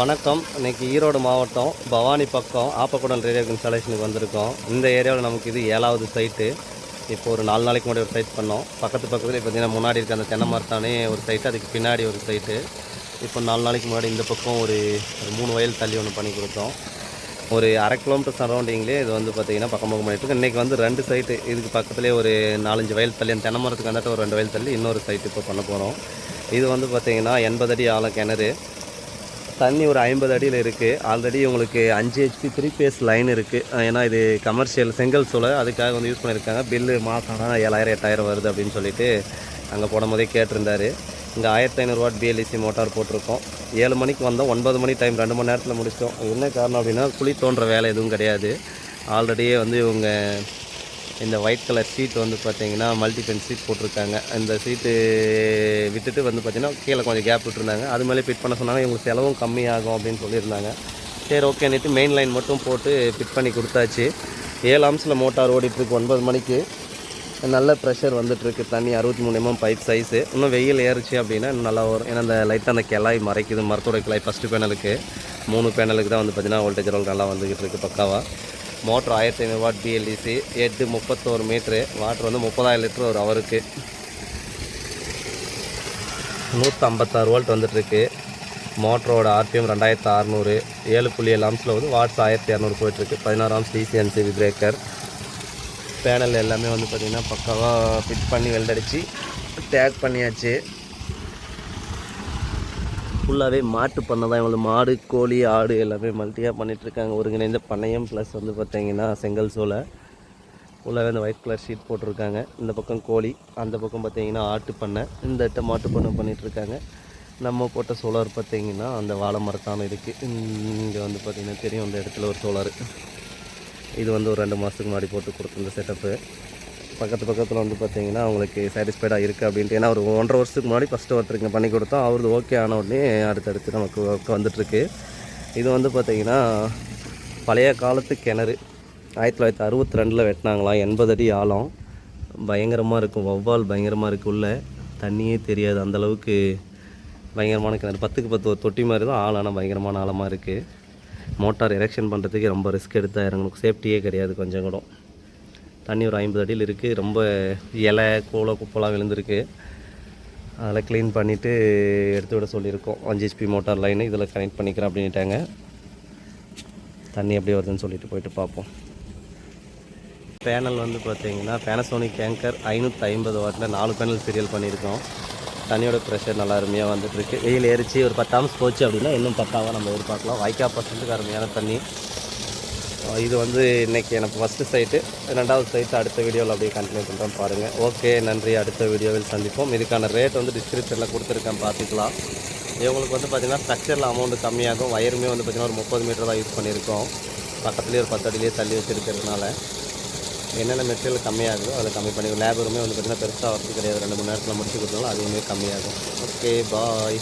வணக்கம். இன்னைக்கு ஈரோடு மாவட்டம் பவானி பக்கம் ஆப்பக்குடல் ரேடியோ இன்ஸ்டாலேஷனுக்கு வந்திருக்கோம். இந்த ஏரியாவில் நமக்கு இது ஏழாவது சைட்டு இப்போ ஒரு நாலு நாளைக்கு முன்னாடி ஒரு சைட் பண்ணோம். பக்கத்து பக்கத்தில் பார்த்தீங்கன்னா முன்னாடி இருக்க அந்த தென்னை மரத்தானே ஒரு சைட்டு அதுக்கு பின்னாடி ஒரு சைட்டு இப்போ நாலு நாளைக்கு முன்னாடி இந்த பக்கம் ஒரு ஒரு மூணு வயல் தள்ளி ஒன்று பண்ணி கொடுத்தோம். ஒரு அரை கிலோமீட்டர் சரௌண்டிங்லேயே இது வந்து பார்த்தீங்கன்னா பக்கம் பக்கம் பண்ணிட்டு இன்றைக்கி வந்து ரெண்டு சைட்டு இதுக்கு பக்கத்துலேயே ஒரு நாலஞ்சு வயல் தள்ளி அந்த தென்னை மரத்துக்கு வந்துட்டு ஒரு ரெண்டு வயல் தள்ளி இன்னொரு சைட்டு இப்போ பண்ண போகிறோம் இது வந்து பார்த்திங்கன்னா எண்பது அடி ஆழம் கிணறு. தண்ணி ஒரு ஐம்பது அடியில் இருக்குது ஆல்ரெடி உங்களுக்கு அஞ்சு ஹெச்பி த்ரீ பேஸ் லைன் இருக்குது ஏன்னா இது கமர்ஷியல் செங்கல் சோலை அதுக்காக வந்து யூஸ் பண்ணியிருக்காங்க. பில்லு மாதம்னா ஏழாயிரம் எட்டாயிரம் வருது அப்படின்னு சொல்லிட்டு அங்கே போடும் போதே கேட்டிருந்தாரு. இங்கே ஆயிரத்தி ஐநூறு பிஎல்இசி மோட்டார் போட்டிருக்கோம். ஏழு மணிக்கு வந்தோம் ஒன்பது மணி டைம் ரெண்டு மணி நேரத்தில் முடிச்சிட்டோம். என்ன காரணம் அப்படின்னா குழி தோன்ற வேலை எதுவும் கிடையாது. ஆல்ரெடியே வந்து இவங்க இந்த ஒயிட் கலர் சீட் வந்து பார்த்தீங்கன்னா மல்டி பென் சீட் போட்டிருக்காங்க. இந்த சீட்டு விட்டுட்டு வந்து பார்த்திங்கன்னா கீழே கொஞ்சம் கேப் விட்டுருந்தாங்க. அது மேலே ஃபிட் பண்ண சொன்னாங்க இவங்களுக்கு செலவும் கம்மியாகும் அப்படின்னு சொல்லியிருந்தாங்க. சரி ஓகேன்னுட்டு மெயின் லைன் மட்டும் போட்டு ஃபிட் பண்ணி கொடுத்தாச்சு. ஏழு அம்சில் மோட்டார் ஓடிட்டுருக்கு ஒன்பது மணிக்கு. நல்ல ப்ரெஷர் வந்துட்டுருக்கு. தண்ணி அறுபத்தி மூணு எம்எம் பைப் சைஸு இன்னும் வெயில் ஏறுச்சு அப்படின்னா இன்னும் நல்லா வரும். ஏன்னா அந்த லைட்டாக அந்த கிளாய் மறைக்குது. மரத்தோட கிளாய் ஃபஸ்ட்டு பேனலுக்கு மூணு பேனலுக்கு தான் வந்து பார்த்தீங்கன்னா வோல்டேஜ் ரோல் நல்லா வந்துக்கிட்டு இருக்குது பக்காவாக மோட்ரு ஆயிரத்தி ஐநூறு வாட் பிஎல்இசி எட்டு முப்பத்தோரு மீட்ரு. வாட்ரு வந்து முப்பதாயிரம் லிட்டர் ஒரு அவருக்கு. நூற்றம்பத்தாறு வோல்ட் வந்துட்டுருக்கு. மோட்டரோட ஆர்பிஎம் ரெண்டாயிரத்து அறநூறு. ஏழு புள்ளி ஏழு ஆம்ஸில் வந்து வாட்ஸ் ஆயிரத்தி இரநூறு போயிட்டுருக்கு. பதினாறு ஆம்ஸ் டிசிஎன்சிபி பிரேக்கர் பேனல் எல்லாமே வந்து பார்த்திங்கன்னா பக்காவாக ஃபிட் பண்ணி வெல்டடிச்சு டேக் பண்ணியாச்சு. ஃபுல்லாகவே மாட்டு பண்ணை தான். இவங்களுக்கு மாடு கோழி ஆடு எல்லாமே மல்ட்டியாக பண்ணிகிட்ருக்காங்க ஒருங்கிணைந்த பண்ணையம் ப்ளஸ் வந்து பார்த்தீங்கன்னா செங்கல் சோலை ஃபுல்லாகவே அந்த ஒயிட் கலர் ஷீட் போட்டிருக்காங்க. இந்த பக்கம் கோழி அந்த பக்கம் பார்த்தீங்கன்னா ஆட்டு பண்ணை. இந்த இட்ட மாட்டு பண்ணை பண்ணிகிட்ருக்காங்க நம்ம போட்ட சோலார் பார்த்தீங்கன்னா அந்த வாழை மரத்தானம் இருக்குது இங்கே வந்து பார்த்திங்கன்னா தெரியும் அந்த இடத்துல ஒரு சோலார் இது வந்து ஒரு ரெண்டு மாதத்துக்கு முன்னாடி போட்டு கொடுத்துருந்த செட்டப்பு பக்கத்து பக்கத்தில் வந்து பார்த்தீங்கன்னா அவங்களுக்கு சாட்டிஸ்ஃபைடாக இருக்குது அப்படின்ட்டு. ஏன்னா ஒரு ஒன்றரை வருஷத்துக்கு முன்னாடி ஃபஸ்ட்டு ஒருத்தருக்கு பண்ணி கொடுத்தோம். அவரது ஓகே ஆன உடனே அடுத்தடுத்து நமக்கு ஒர்க் வந்துட்டுருக்கு இது வந்து பார்த்திங்கன்னா பழைய காலத்து கிணறு. ஆயிரத்தி தொள்ளாயிரத்தி அறுபத்தி ரெண்டில் வெட்டினாங்களாம். எண்பது அடி ஆழம். பயங்கரமாக இருக்கும். வௌவால் பயங்கரமாக இருக்கு உள்ள. தண்ணியே தெரியாது. அந்தளவுக்கு பயங்கரமான கிணறு. பத்துக்கு பத்து ஒரு தொட்டி மாதிரி தான் ஆழான பயங்கரமான ஆழமாக இருக்குது மோட்டார் எரெக்ஷன் பண்ணுறதுக்கு ரொம்ப ரிஸ்க் எடுத்து இறங்கணும். சேஃப்டியே கிடையாது கொஞ்சம் கூட. தண்ணி ஒரு ஐம்பது அடியில் இருக்குது ரொம்ப இலை கோலை குப்பெல்லாம் விழுந்திருக்கு. அதெல்லாம் க்ளீன் பண்ணிவிட்டு எடுத்து விட சொல்லியிருக்கோம். அஞ்சு ஹெச்பி மோட்டார் லைனு இதில் கனெக்ட் பண்ணிக்கிறேன் அப்படின்ட்டாங்க தண்ணி எப்படி வருதுன்னு சொல்லிட்டு போயிட்டு பார்ப்போம். பேனல் வந்து பார்த்தீங்கன்னா பேனசோனிக் கேங்கர் ஐநூற்றி ஐம்பது வாட்டில் நாலு பேனல் சீரியல் பண்ணியிருக்கோம். தண்ணியோட ப்ரெஷர் நல்லா அருமையாக வந்துட்டுருக்கு வெயில் ஏறிச்சு ஒரு பத்து ஆம்ஸ் போச்சு அப்படின்னா இன்னும் பத்தாவாக நம்ம எதிர்பார்க்கலாம். வாய்க்கா பர்சன்ட்டுக்கு அருமையான தண்ணி. இது வந்து இன்றைக்கி எனக்கு ஃபஸ்ட்டு சைட்டு ரெண்டாவது சைட்டு அடுத்த வீடியோவில் அப்படியே கண்டினியூ பண்ணுறோம் பாருங்கள் ஓகே நன்றி. அடுத்த வீடியோவில் சந்திப்போம். இதுக்கான ரேட் வந்து டிஸ்கிரிப்ஷனில் கொடுத்துருக்கேன் பார்த்துக்கலாம். இவங்களுக்கு வந்து பார்த்திங்கன்னா ஸ்ட்ரக்சரில் அமௌண்ட் கம்மியாகும். வயருமே வந்து பார்த்திங்கன்னா ஒரு முப்பது மீட்டர் தான் யூஸ் பண்ணியிருக்கோம். பக்கத்துலேயே ஒரு பத்து அடியிலேயே தள்ளி வச்சுருக்கிறதுனால என்னென்ன மெட்டீரியல் கம்மியாகுதோ அதை கம்மி பண்ணி லேபருமே வந்து பார்த்திங்கன்னா பெருசாக வரது கிடையாது. ரெண்டு மணி நேரத்தில் முடிச்சு கொடுத்தாலும் அதுவுமே கம்மியாகும். Okay bye